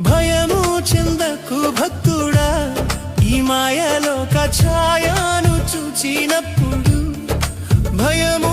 భయము చెందకు భక్తుడా ఈ మాయలో కఛాయాను చూచినప్పుడు భయము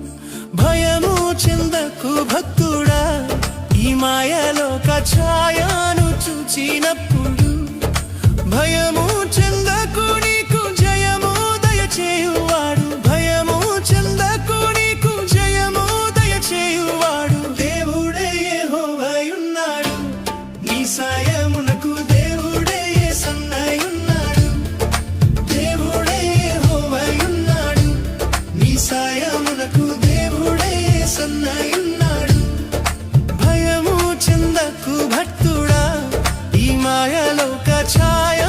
కళలకు భక్తుడా ఈ మాయలో కఛాయాను చూచినప్పుడు భయము చెందకు నీకు జయము దయచేయువాడు. భయము చెందకు నీకు జయము దయచేయువాడు. దేవుడే హోవయున్నాడు నీ సాయమునకు దేవుడే సన్నయున్నాడు. దేవుడే హోవయున్నాడు నీ సాయమునకు దేవుడే ప్రసన్నయున్నాడు. భయము చెందకు భక్తుడా ఈ మాయలోక ఛాయ